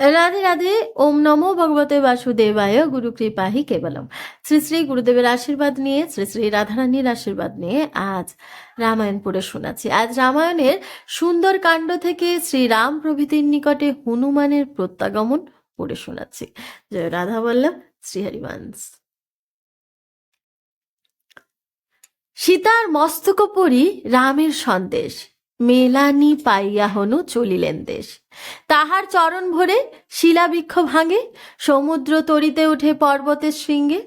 রাধে রাধে ওম নমো ভগবতে বাসুদেবায় গুরু কৃপাহি কেবলম শ্রী শ্রী গুরুদেবের আশীর্বাদ নিয়ে শ্রী শ্রী রাধারানীর আশীর্বাদ নিয়ে আজ রামায়ণ পড়ে শোনাচ্ছি আজ রামায়ণের সুন্দর কাণ্ড থেকে শ্রীরাম প্রভৃতির নিকটে হনুমানের প্রত্যাগমন পড়ে শোনাচ্ছি। জয় রাধা বল্লভ শ্রীহরিবংশ সীতার মস্তক পরি রামের সন্দেশ। মেলানি পাইয়া হনু চলিলেন দেশ। তাহার চরণ ভরে শিলাবৃক্ষ ভাঙে, সমুদ্র তরিতে উঠে পর্বতের শৃঙ্গে।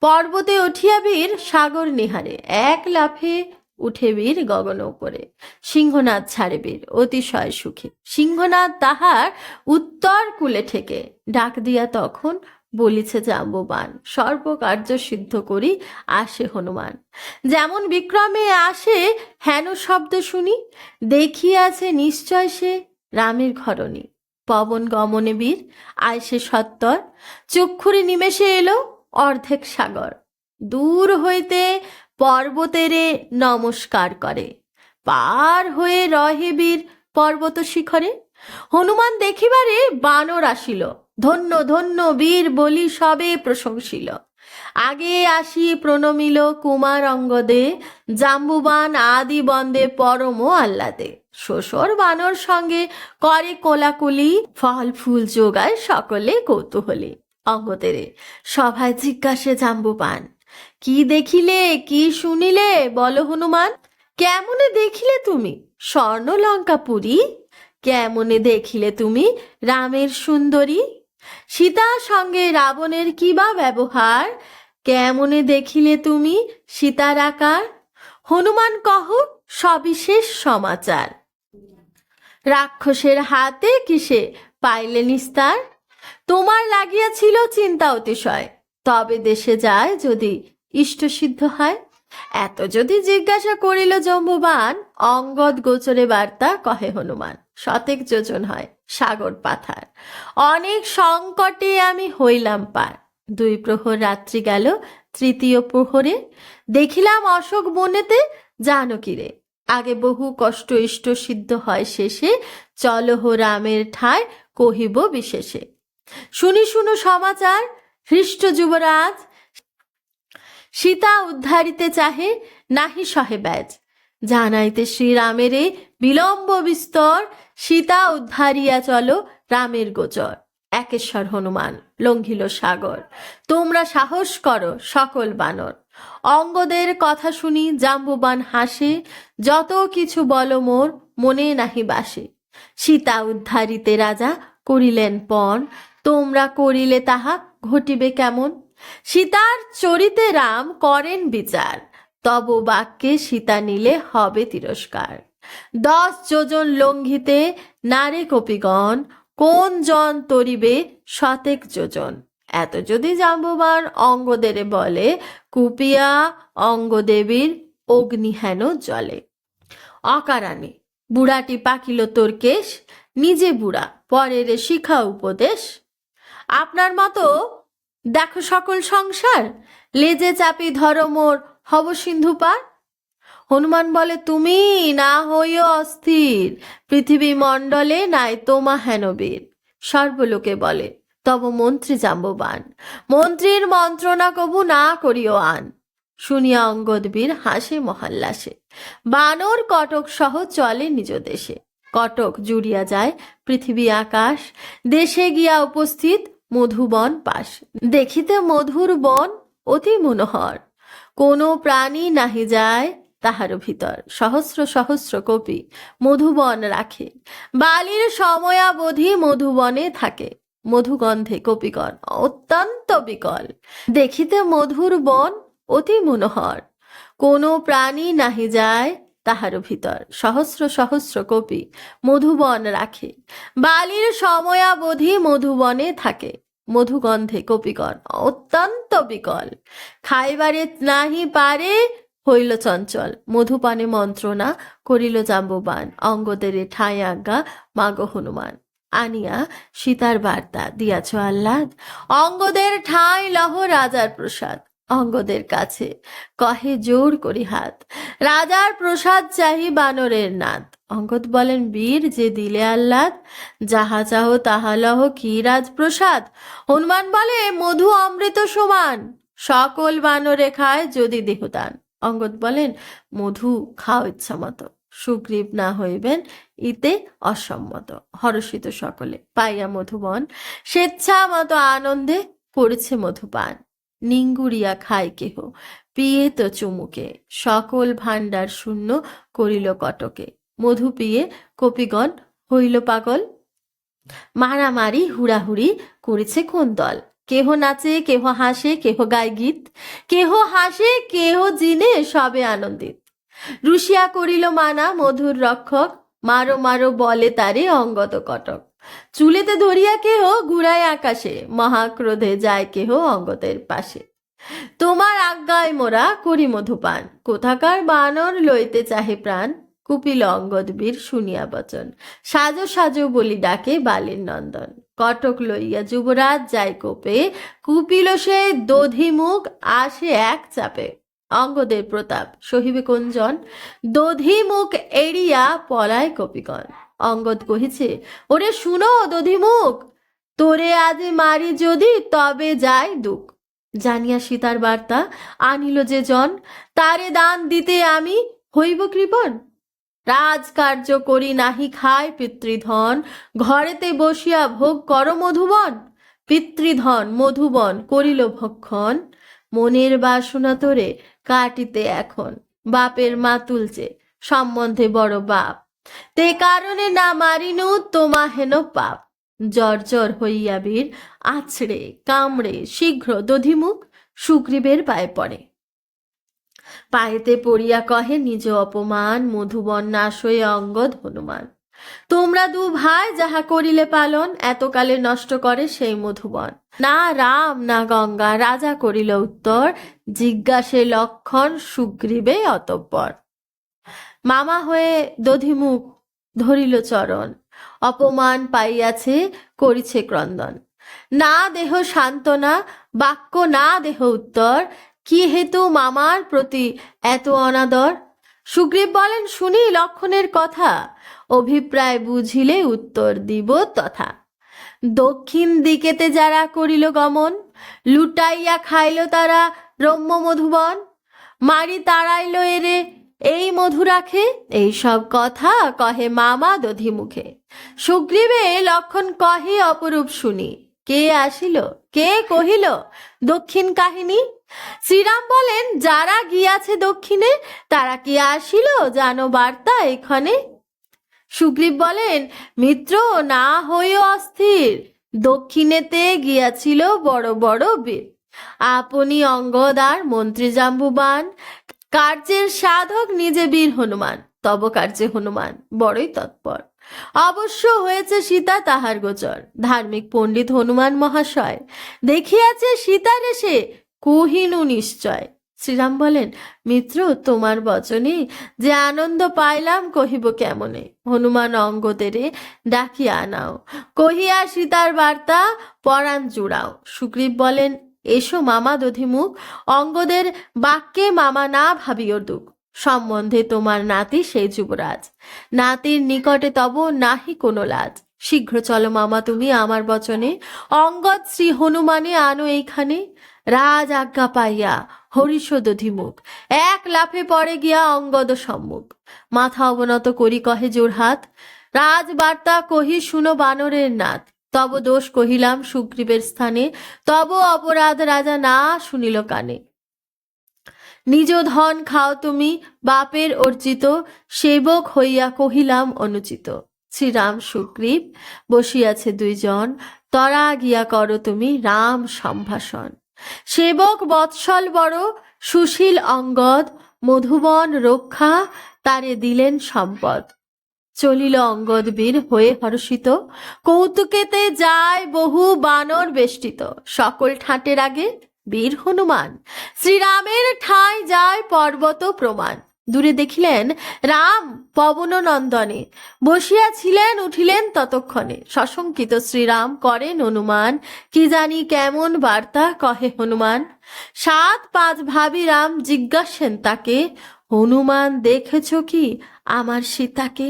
পর্বতে উঠিয়া বীর সাগর নিহারে, এক লাফে উঠে বীর গগন উপরে সিংহনাথ ছাড়ে বীর, অতিশয় সুখে। সিংহনাথ তাহার উত্তর কুলে ঠেকে, ডাক দিয়া তখন বলিছে জাম্ববান সর্বকার্য সিদ্ধ করি, আসে হনুমান। যেমন বিক্রমে আসে, হেন শব্দ শুনি দেখিয়াছে নিশ্চয় সে রামের ঘরণী। পবন গমনে বীর আয়সে সত্তর, চক্ষুরে নিমেষে এলো অর্ধেক সাগর। দূর হইতে পর্বতেরে নমস্কার করে। পার হয়ে রহে বীর পর্বত শিখরে। হনুমান দেখিবারে বানর আসিল। ধন্য ধন্য বীর বলি সবে প্রশংসিল। আগে আসি প্রণমিল কুমার অঙ্গদে জাম্বুবান আদি বন্দে পরম আহ্লাদে। শ্বশুর বানর সঙ্গে করে কোলাকুলি, ফল ফুল যোগায় সকলে কৌতূহলী। অঙ্গদেরে সভায় জিজ্ঞাসে জাম্বুবান, কি দেখিলে, কি শুনিলে বলো হনুমান? কেমনে দেখিলে তুমি স্বর্ণ লঙ্কা পুরী? কেমনে দেখিলে তুমি রামের সুন্দরী? সীতার সঙ্গে রাবণের কি বা ব্যবহার? কেমনে দেখিলে তুমি সীতার আকার? হনুমান কহ সবিশেষ সমাচার। রাক্ষসের হাতে কিসে পাইলে নিস্তার? তোমার লাগিয়াছিল চিন্তা অতিশয়, তবে দেশে যায় যদি ইষ্টসিদ্ধ হয়। এত যদি জিজ্ঞাসা করিল জম্বুবান অঙ্গদ গোচরে বার্তা কহে হনুমান শতেক যোজন হয় সাগর পাথার। অনেক সংকটে আমি হইলাম পার। দুই প্রহর রাত্রি গেল, তৃতীয় প্রহরে। দেখিলাম অশোক বনেতে জানকিরে আগে বহু কষ্ট ইষ্ট সিদ্ধ হয় শেষে চলহ রামের ঠায় কহিব বিশেষে। শুনি, শুনো সমাচার, হৃষ্ট যুবরাজ সীতা উদ্ধারিতে চাহে নাহি সহে ব্যাজ। জানাইতে শ্রীরামেরে বিলম্ব বিস্তর, সীতা উদ্ধারিয়া চলো রামের গোচর। একেশ্বর হনুমান, লঙ্ঘিল সাগর, তোমরা সাহস করো সকল বানর। অঙ্গদের কথা শুনি জাম্বুবান হাসে, যত কিছু বলো মোর মনে নাহি বাসে। সীতা উদ্ধারিতে রাজা করিলেন পণ, তোমরা করিলে তাহা ঘটিবে কেমন? সীতার চরিতে রাম করেন বিচার, তব বাক্যে সীতা নিলে হবে তিরস্কার। দশ যোজন লঙ্ঘিতে নারে কপিগণ, কোন জন তরিবে শতেক যোজন? এত যদি জাম্বুবান অঙ্গদেরে বলে, কুপিয়া অঙ্গদেবীর অগ্নি হেন জলে অকারানে বুড়াটি পাকিল তোর কেশ, নিজে বুড়া, পরের শিখা উপদেশ। আপনার মতো দেখো সকল সংসার। লেজে চাপি ধরো মোর, হব সিন্ধু পার? হনুমান বলে, তুমি না হইও অস্থির। পৃথিবী মণ্ডলে নাই তোমা হেনবীর সর্বলোকে বলে, তব মন্ত্রী জাম্ববান। মন্ত্রীর মন্ত্রণা কবু না করিও আন। শুনিয়া অঙ্গদবীর হাসে মহাল্লাসে। বানর কটক সহ চলে নিজ দেশে। কটক জুড়িয়া যায় পৃথিবী আকাশ। দেশে গিয়া উপস্থিত মধুবন পাশ। দেখিতে মধুর বন অতি মনোহর। কোনো প্রাণী নাহি যায় তাহার ভিতর। সহস্র সহস্র কপি মধুবন রাখে। বালির সময়াবধি মধুবনে থাকে। মধুগন্ধে কপিগণ অত্যন্ত বিকল। দেখিতে মধুর বন অতি মনোহর। কোনো প্রাণী নাহি যায় তাহার ভিতর। সহস্র সহস্র কপি মধুবন রাখে। বালির সময়াবধি মধুবনে থাকে। মধুগন্ধে কপিগণ অত্যন্ত বিকল। খাইবারে নাহি পারে, হইল চঞ্চল। মধুপানে মন্ত্রণা করিল জাম্ববান। অঙ্গদের ঠাঁই আজ্ঞা মাগ হনুমান। আনিয়া সীতার বার্তা দিয়াছ আহ্লাদ। অঙ্গদের ঠাঁই লহ রাজার প্রসাদ। অঙ্গদের কাছে। কহে, জোর করি হাত। রাজার প্রসাদ চাহি বানরের নাথ অঙ্গদ বলেন, বীর যে দিলে আহ্লাদ, যাহা চাহ তাহা লহ কি রাজপ্রসাদ? হনুমান বলে, মধু, অমৃত সমান। সকল বানরে খায় যদি দেহদান। অঙ্গদ বলেন, মধু খাও ইচ্ছা মতো। সুগ্রীব না হইবেন ইতে অসম্মত। হরষিত সকলে, পাইয়া মধুবন। স্বেচ্ছা মতো আনন্দে করেছে মধুপান। নিঙ্গুরিয়া খায় কেহ। পিয়ে তো চুমুকে, সকল ভাণ্ডার শূন্য করিল কটকে। মধু পিয়ে কপিগণ, হইল পাগল? মারামারি, হুড়াহুড়ি করেছে কোন দল? কেহ নাচে, কেহ হাসে, কেহ গায় গীত? কেহ হাসে, কেহ জিনে, সবে আনন্দিত। রুশিয়া করিল মানা মধুর রক্ষক, মারো মারো বলে তারে অঙ্গত কটক। চুলেতে ধরিয়া কেহ ঘুরায় আকাশে, মহাক্রোধে যায় কেহ অঙ্গতের পাশে। তোমার আজ্ঞায় মোরা করি মধুপান, কোথাকার বানর লইতে চাহে প্রাণ? কুপিল অঙ্গদ বীর শুনিয়া বচন, সাজো সাজো বলি ডাকে বালির নন্দন। কটক লইয়া যুবরাজ যাই কোপে, কুপিল সে দধি মুখ আসে এক চাপে। অঙ্গদের প্রতাপ, সহিবে কোনজন? দধি মুখ এড়িয়া পলায় কপিগণ। অঙ্গদ কহিছে, ওরে শুনো দধি মুখ তোরে আজ মারি যদি তবে যাই দুঃখ। জানিয়া সীতার বার্তা আনিল যে জন, তারে দান দিতে আমি হইব কৃপণ? রাজকার্য করি নাহি খায় পিতৃধন, ঘরেতে বসিয়া ভোগ কর মধুবন। পিতৃধন মধুবন করিল ভক্ষণ, মনের বাসনা তোরে কাটিতে এখন, বাপের মা তুলছে, সম্বন্ধে বড় বাপ। তে কারণে না মারিনু তোমা হেন পাপ। জর্জর হইয়া বীর, আছড়ে, কামড়ে, শীঘ্র দধিমুখ, সুগ্রীবের পায়ে পড়ে। পায়েতে পড়িয়া কহে, নিজ অপমান মধুবন নাশ হয়ে অঙ্গদ হনুমান। তোমরা দু ভাই যাহা করিলে পালন, এতকালে নষ্ট করে সেই মধুবন। না রাম, না গঙ্গা, রাজা করিল উত্তর, জিজ্ঞাসে লক্ষণ সুগ্রীবে অতঃপর। মামা হয়ে দধিমুখ ধরিল চরণ। অপমান পাইয়াছে করিছে ক্রন্দন। না দেহ সান্ত্বনা, বাক্য না দেহ উত্তর, কি হেতু মামার প্রতি এত অনাদর? সুগ্রীব বলেন, শুনি লক্ষণের কথা। অভিপ্রায় বুঝিলে উত্তর দিব তথা। দক্ষিণ দিকেতে যারা করিল গমন, লুটাইয়া খাইল তারা রম্য মধুবন। মারি তাড়াইল এরে এই মধু রাখে এই সব কথা কহে মামা দধি মুখে সুগ্রীবে লক্ষণ কহে অপরূপ শুনি। কে আসিল? কে কহিল? দক্ষিণ কাহিনী? শ্রীরাম বলেন, যারা গিয়াছে দক্ষিণে, তারা কি আসিল জানো বার্তা এখানে? সুগ্রীব বলেন, মিত্র, না হইও অস্থির। দক্ষিণেতে গিয়াছিল বড় বড় বীর। আপনি অঙ্গদার মন্ত্রী জাম্বুবান কার্যের সাধক নিজে বীর হনুমান তব কার্যে হনুমান, বড়ই তৎপর। অবশ্য হয়েছে সীতা তাহার গোচর, ধার্মিক পণ্ডিত হনুমান মহাশয়। দেখিয়াছে সীতার এসে কহিনু নিশ্চয়। শ্রীরাম বলেন, মিত্র, তোমার বচনে যে আনন্দ পাইলাম কহিব কেমনে? হনুমান অঙ্গদেরে ডাকিয়া আনাও কহিয়া সীতার বার্তা পরাণ জুড়াও। সুগ্রীব বলেন এসো মামা দধিমুখ, অঙ্গদের বাক্যে মামা না ভাবিও দুঃখ। সম্বন্ধে তোমার নাতি সেই যুবরাজ। নাতির নিকটে তব নাহি কোনো লাজ। শীঘ্র চলো মামা তুমি আমার বচনে। অঙ্গদ শ্রী হনুমানে আনো এইখানে। রাজ আজ্ঞা পাইয়া হরিষ দধিমুখ। এক লাফে পড়ে গিয়া অঙ্গদ সম্মুখ। মাথা অবনত করি কহে জোরহাত রাজবার্তা কহি শুনো বানরের নাথ তব দোষ কহিলাম সুগ্রীবের স্থানে, তব অপরাধ রাজা না শুনিল কানে। নিজ ধন খাও তুমি, বাপের অর্জিত, সেবক হইয়া কহিলাম অনুচিত। শ্রীরাম সুগ্রীব বসিয়াছে দুইজন তরা গিয়া করো তুমি রাম সম্ভাষণ। সেবক বৎসল বড়, সুশীল অঙ্গদ, মধুবন রক্ষা, তারে দিলেন সম্পদ। চলিল অঙ্গদ বীর হয়ে হর্ষিত। কৌতুকেতে যায় বহু বানর বেষ্টিত। সকল ঠাঁটের আগে বীর হনুমান। শ্রীরামের ঠাঁই যায় পর্বত প্রমাণ। দূরে দেখিলেন রাম পবন নন্দনে বসিয়া ছিলেন উঠিলেন ততক্ষণে। সশঙ্কিত শ্রীরাম করেন অনুমান। কি জানি কেমন বার্তা কহে হনুমান। সাত পাঁচ ভাবি রাম জিজ্ঞাসেন তাকে, হনুমান, দেখেছ কি আমার সীতাকে?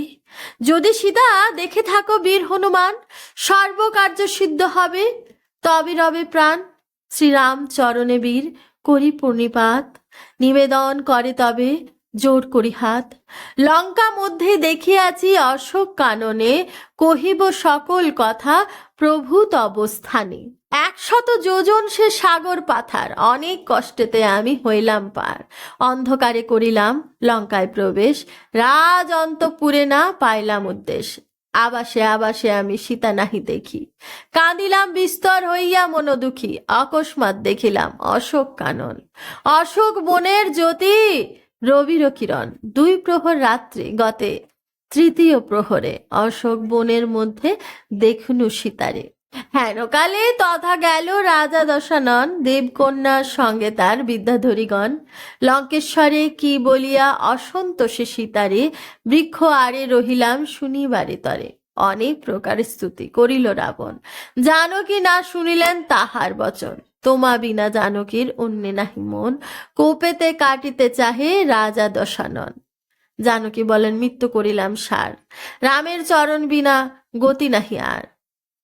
যদি সীতা দেখে থাকো বীর হনুমান, সর্বকার্য সিদ্ধ হবে। তবে রবে প্রাণ, শ্রীরাম চরণে বীর, করি পূর্ণিপাত। নিবেদন করে তবে, জোর করি হাত। লঙ্কা মধ্যে দেখিয়াছি অশোক কাননে, কহিব সকল কথা প্রভূত অবস্থানে একশত যোজন সে সাগর পাথার। অনেক কষ্টেতে আমি হইলাম পার। অন্ধকারে করিলাম লঙ্কায় প্রবেশ। রাজ অন্তপুরে না পাইলাম উদ্দেশ। আবাসে আবাসে আমি সীতা নাহি দেখি। কাঁদিলাম বিস্তর হইয়া মন দুঃখী অকস্মাৎ দেখিলাম অশোক কানন। অশোক বনের জ্যোতি, রবির কিরণ। দুই প্রহর রাত্রি গতে, তৃতীয় প্রহরে অশোক বনের মধ্যে দেখুনু সীতারে। হেনকালে তথা গেল রাজা দশানন দেবকন্যার সঙ্গে তার বিদ্যাধরীগণ। লঙ্কেশ্বরে কি বলিয়া অসন্তোষে সীতারে, বৃক্ষ আরে রহিলাম শুনিবারে তরে। অনেক প্রকার স্তুতি করিল রাবণ। জানকী না শুনিলেন তাহার বচন। তোমা বিনা জানকীর অন্যে নাহি মন। কোপেতে কাটিতে চাহে রাজা দশানন। জানকী বলেন, মৃত্যু করিলাম সার। রামের চরণ বিনা গতি নাহি আর।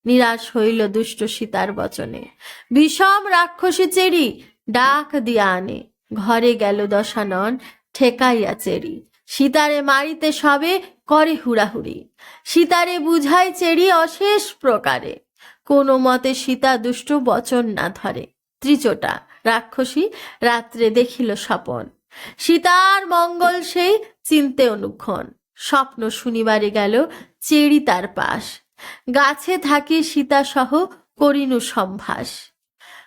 নিরাশ হইল দুষ্ট সীতার বচনে। বিষম রাক্ষসী চেরি, ডাক দিয়া আনে। ঘরে গেল দশানন, ঠেকাইয়া চেরি। সীতারে মারিতে সবে করে হুড়াহুড়ি। সীতারে বুঝাই চেরি অশেষ প্রকারে। কোনো মতে সীতা দুষ্ট বচন না ধরে। ত্রিচোটা রাক্ষসী রাত্রে দেখিল স্বপন। সীতার মঙ্গল সেই চিনতে অনুক্ষণ। স্বপ্ন শুনিবারে গেল চেরি তার পাশ। গাছে থাকি সীতা সহ করিনু সম্ভাস।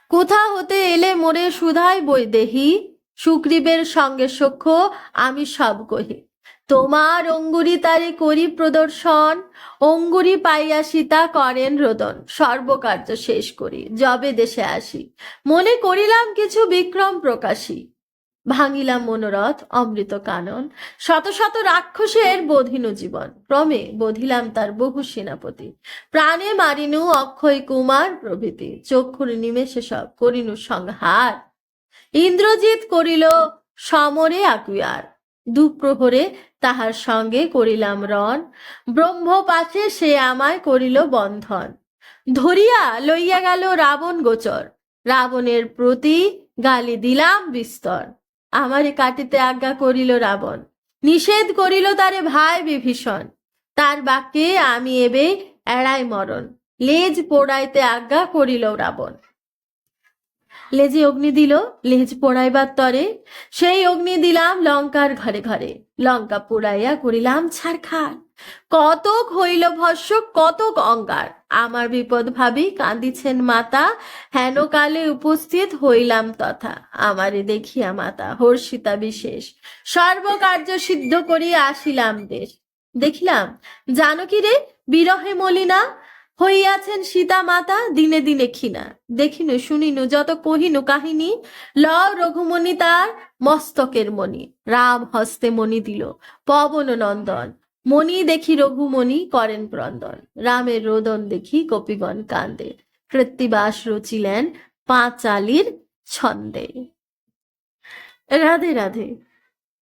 কোথা হতে এলে মোরে সুধাই বই দেহি, সুগ্রীবের সঙ্গে সখ্য আমি সব কহি। তোমার অঙ্গুরি তারে করি প্রদর্শন, অঙ্গুরি পাইয়া সীতা করেন রোদন। সর্বকার্য শেষ করি, যবে দেশে আসি। মনে করিলাম কিছু বিক্রম প্রকাশী। ভাঙিলাম মনোরথ অমৃত কানন। শত শত রাক্ষসের বোধিনু জীবন। ক্রমে বধিলাম তার বহু সেনাপতি। প্রাণে মারিনু অক্ষয় কুমার প্রভৃতি। চক্ষুর নিমেষে সব করিনু সংহার। ইন্দ্রজিৎ করিল, সমরে আকুয়ার। দুপ্রহরে তাহার সঙ্গে করিলাম রণ। ব্রহ্ম পাশে সে আমায় করিল বন্ধন। ধরিয়া লইয়া গেল রাবণ গোচর। রাবণের প্রতি গালি দিলাম বিস্তর। আমারে কাটিতে আজ্ঞা করিল রাবণ। নিষেধ করিল তারে ভাই বিভীষণ। তার বাক্যে আমি এবে এড়াই মরণ। লেজ পোড়াইতে আজ্ঞা করিল রাবণ। লেজে অগ্নি দিল, লেজ পোড়াইবার তরে সেই অগ্নি দিলাম লঙ্কার ঘরে ঘরে। লঙ্কা পোড়াইয়া করিলাম ছাড়খাড় কতক হইল ভস্য কতক অঙ্গার। আমার বিপদ ভাবি কাঁদিছেন মাতা, হেন কালে উপস্থিত হইলাম তথা। আমারে দেখিয়া মাতা, হর্ষিতা বিশেষ। সর্বকার্য সিদ্ধ করিয়া আসিলাম দেশ দেখিলাম, জানকী রে, বিরহে মলিনা, হইয়াছেন সীতা মাতা, দিনে দিনে ক্ষীণা। দেখিনু, শুনিনু, যত কহিনু কাহিনী ল রঘুমণি তার মস্তকের মণি। রাম হস্তে মণি দিল পবন নন্দন মণি দেখি রঘুমণি করেন প্রন্দন রামের রোদন দেখি গোপীগণ কান্দে, কৃত্তিবাস রচিলেন পাঁচালির ছন্দে। রাধে রাধে।